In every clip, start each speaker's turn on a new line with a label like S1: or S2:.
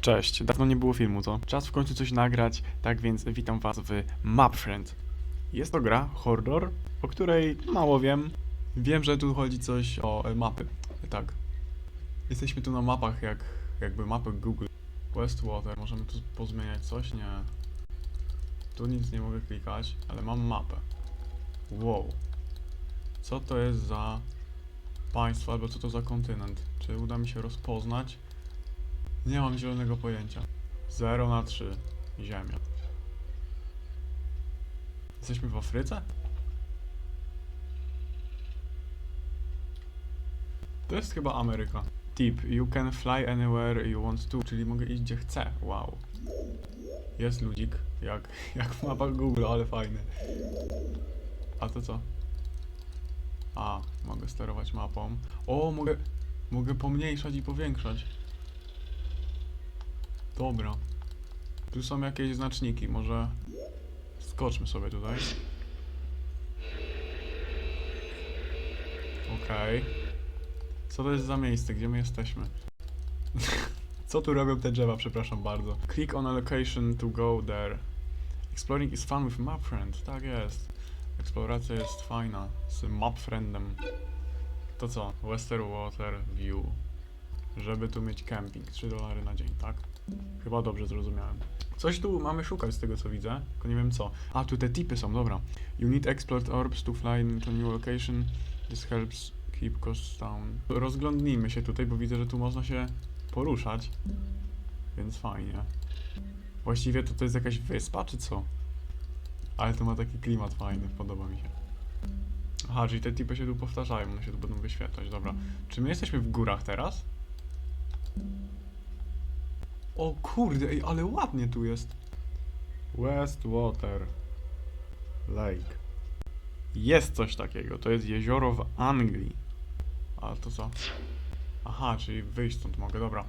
S1: Cześć, dawno nie było filmu, co? Czas w końcu coś nagrać, tak więc witam was w Map Friend. Jest to gra horror, o której mało wiem. Wiem, że tu chodzi coś o mapy. Tak. Jesteśmy tu na mapach, jak jakby mapy Google. Westwater, możemy tu pozmieniać coś? Nie. Tu nic nie mogę klikać, ale mam mapę. Wow. Co to jest za państwo, albo co to za kontynent? Czy uda mi się rozpoznać? Nie mam zielonego pojęcia. 0 na 3. Ziemia. Jesteśmy w Afryce? To jest chyba Ameryka. Tip. You can fly anywhere you want to. Czyli mogę iść gdzie chcę. Wow. Jest ludzik. Jak, jak w mapach Google, ale fajny. A to co? A, mogę sterować mapą. O, mogę, mogę pomniejszać i powiększać. Dobra. Tu są jakieś znaczniki, może skoczmy sobie tutaj. Okej. Co to jest za miejsce? Gdzie my jesteśmy? Co tu robią te drzewa, przepraszam bardzo. Click on a location to go there. Exploring is fun with map friend. Tak jest. Eksploracja jest fajna z map friendem. To co? Westerwater View. Żeby tu mieć camping. 3 dolary na dzień, tak? Chyba dobrze zrozumiałem. Coś tu mamy szukać z tego co widzę, tylko nie wiem co. A, tu te tipy są, dobra. You need explored orbs to fly into new location. This helps keep costs down. Rozglądnijmy się tutaj, bo widzę, że tu można się poruszać. Więc fajnie. Właściwie to, to jest jakaś wyspa, czy co? Ale to ma taki klimat fajny, podoba mi się. Aha, czyli te tipy się tu powtarzają, one się tu będą wyświetlać, dobra. Czy my jesteśmy w górach teraz? O kurde, ej, ale ładnie tu jest. Westwater Lake. Jest coś takiego, to jest jezioro w Anglii. Ale to co? Aha, czyli wyjść stąd mogę, dobra.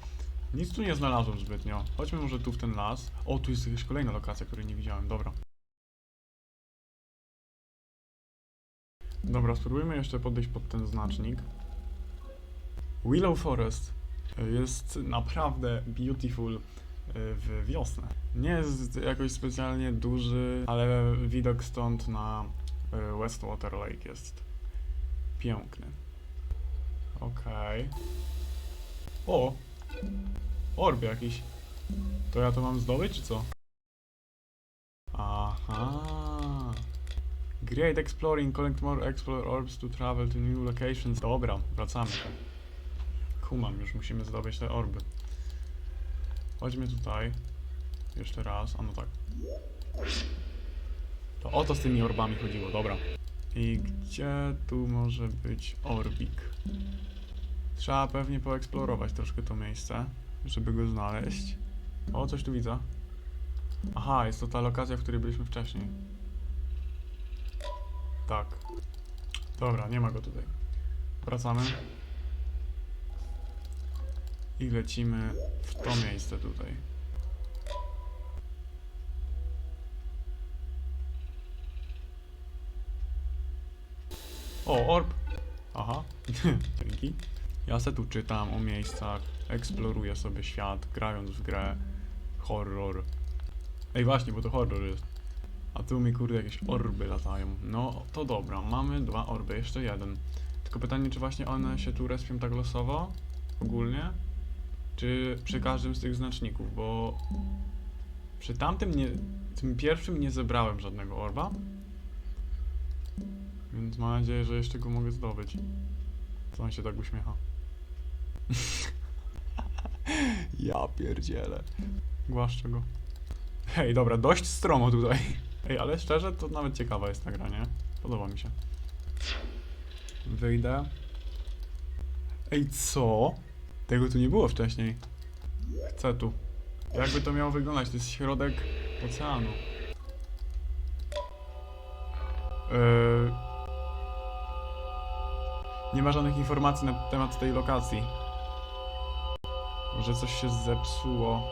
S1: Nic tu nie znalazłem zbytnio. Chodźmy może tu w ten las. O, tu jest jakaś kolejna lokacja, której nie widziałem, dobra. Dobra, spróbujmy jeszcze podejść pod ten znacznik. Willow Forest jest naprawdę beautiful e, w wiosnę. Nie jest jakoś specjalnie duży, ale widok stąd na e, Westwater Lake jest piękny. Okej. O! Orb jakiś. To ja to mam zdobyć, czy co? Aha. Great exploring, collect more explore orbs to travel to new locations. Dobra, wracamy. Kumam, już musimy zdobyć te orby. Chodźmy tutaj. Jeszcze raz, a no tak. To o to z tymi orbami chodziło, dobra. I gdzie tu może być orbik? Trzeba pewnie poeksplorować troszkę to miejsce, żeby go znaleźć. O, coś tu widzę. Aha, jest to ta lokacja, w której byliśmy wcześniej. Tak. Dobra, nie ma go tutaj. Wracamy. I lecimy w to miejsce tutaj. O, orb! Aha, dzięki. Ja se tu czytam o miejscach, eksploruję sobie świat, grając w grę horror. Ej, właśnie, bo to horror jest. A tu mi kurde jakieś orby latają. No, to dobra, mamy dwa orby, jeszcze jeden. Tylko pytanie, czy właśnie one się tu respią tak losowo? Ogólnie? Czy przy każdym z tych znaczników, bo przy tamtym nie, tym pierwszym nie zebrałem żadnego orba. Więc mam nadzieję, że jeszcze go mogę zdobyć. Co on się tak uśmiecha? ja pierdzielę. Głaszczę go. Hej, dobra, dość stromo tutaj. Ej, ale szczerze, to nawet ciekawa jest ta gra, nie? Podoba mi się. Wyjdę. Ej, co? Tego tu nie było wcześniej. Chcę tu. Jakby to miało wyglądać? To jest środek oceanu. Yy... Nie ma żadnych informacji na temat tej lokacji. Że coś się zepsuło.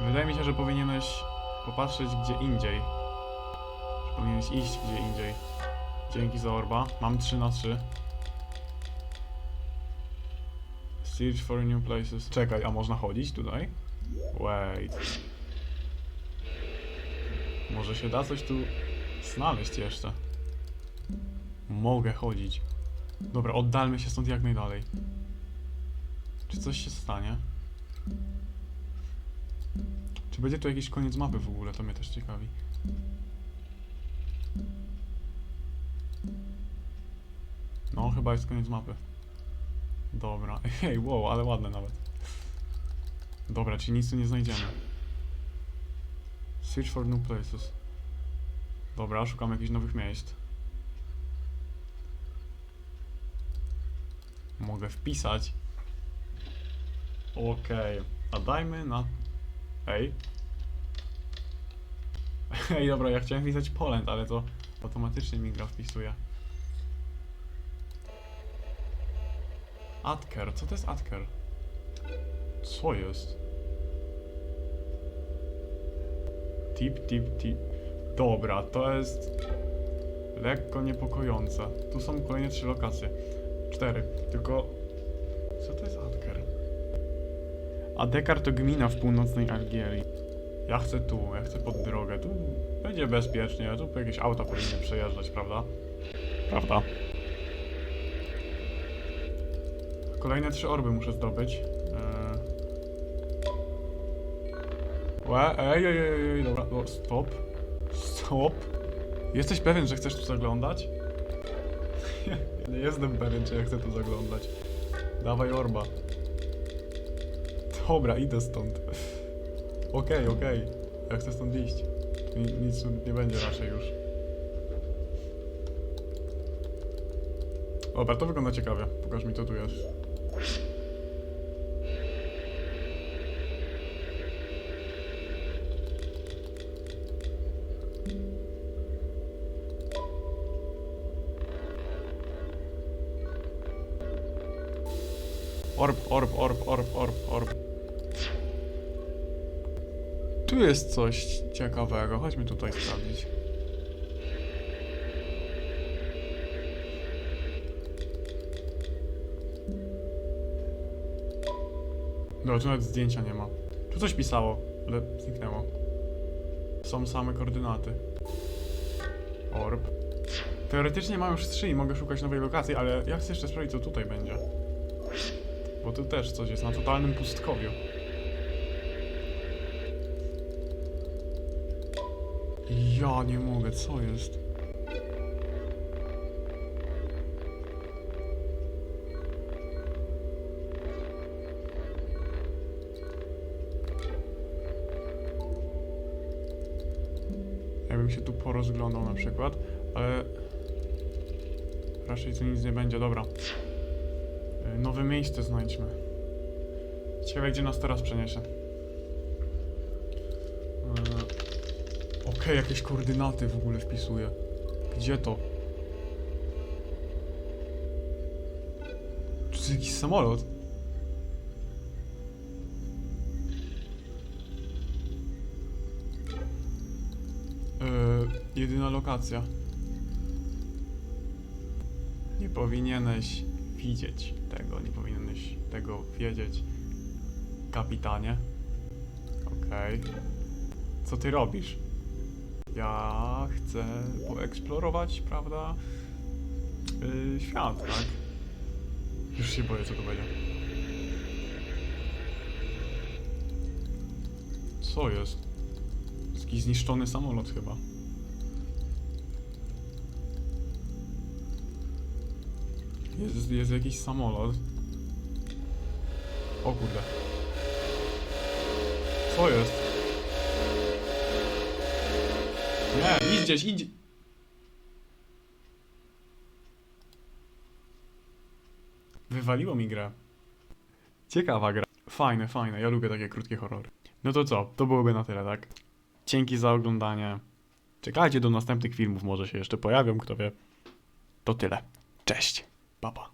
S1: Wydaje mi się, że powinieneś popatrzeć gdzie indziej. Że powinieneś iść gdzie indziej. Dzięki za orba. Mam 3 na 3. Search for new places. Czekaj, a można chodzić tutaj? Wait. Może się da coś tu znaleźć jeszcze. Mogę chodzić. Dobra, oddalmy się stąd jak najdalej. Czy coś się stanie? Czy będzie tu jakiś koniec mapy w ogóle? To mnie też ciekawi. No, chyba jest koniec mapy. Dobra. Ej, wow, ale ładne nawet. Dobra, czyli nic tu nie znajdziemy. Search for new places. Dobra, szukam jakichś nowych miejsc. Mogę wpisać. Okej. A dajmy na... Ej. Ej, dobra, ja chciałem wpisać Poland, ale to automatycznie mi gra wpisuje. Adker, co to jest Adker? Co jest? Tip, tip, tip. Dobra, to jest lekko niepokojące. Tu są kolejne trzy lokacje. Cztery. Tylko. Co to jest Adker? Adekar to gmina w północnej Algierii. Ja chcę tu, ja chcę pod drogę. Tu będzie bezpiecznie, tu jakieś auta powinny przejeżdżać, prawda? Prawda. Kolejne trzy orby muszę zdobyć. Eee... Łe, ej, ej, ej, ej, dobra, o, stop. Stop. Jesteś pewien, że chcesz tu zaglądać? Nie jestem pewien, czy ja chcę tu zaglądać. Dawaj orba. Dobra, idę stąd. Okej, okej. Ja chcę stąd iść. Nic tu nie będzie raczej już. Dobra, to wygląda ciekawie. Pokaż mi, co tu jest. Orb, orb, orb, orb, orb, orb. Tu jest coś ciekawego. Chodźmy tutaj sprawdzić. No, tu nawet zdjęcia nie ma. Tu coś pisało, ale zniknęło. Są same koordynaty. Orb. Teoretycznie mam już trzy i mogę szukać nowej lokacji, ale ja chcę jeszcze sprawdzić, co tutaj będzie. Bo tu też coś jest na totalnym pustkowiu. Ja nie mogę, co jest? Się tu porozglądał na przykład, ale raczej tu nic nie będzie, dobra. Y, Nowe miejsce znajdźmy. Ciekawe, gdzie nas teraz przeniesie. Yy, Okej, jakieś koordynaty w ogóle wpisuję. Gdzie to? Tu jest jakiś samolot. Jedyna lokacja. Nie powinieneś widzieć tego, nie powinieneś tego wiedzieć, kapitanie. Okej. Co ty robisz? Ja chcę poeksplorować, prawda? Yy, świat, tak? Już się boję, co to będzie. Co jest? Taki zniszczony samolot chyba. Jest, jest jakiś samolot. O kurde. Co jest? Nie, idź gdzieś, idź. Wywaliło mi grę. Ciekawa gra. Fajne, fajne. Ja lubię takie krótkie horrory. No to co? To byłoby na tyle, tak? Dzięki za oglądanie. Czekajcie do następnych filmów, może się jeszcze pojawią, kto wie. To tyle. Cześć. Bye bye.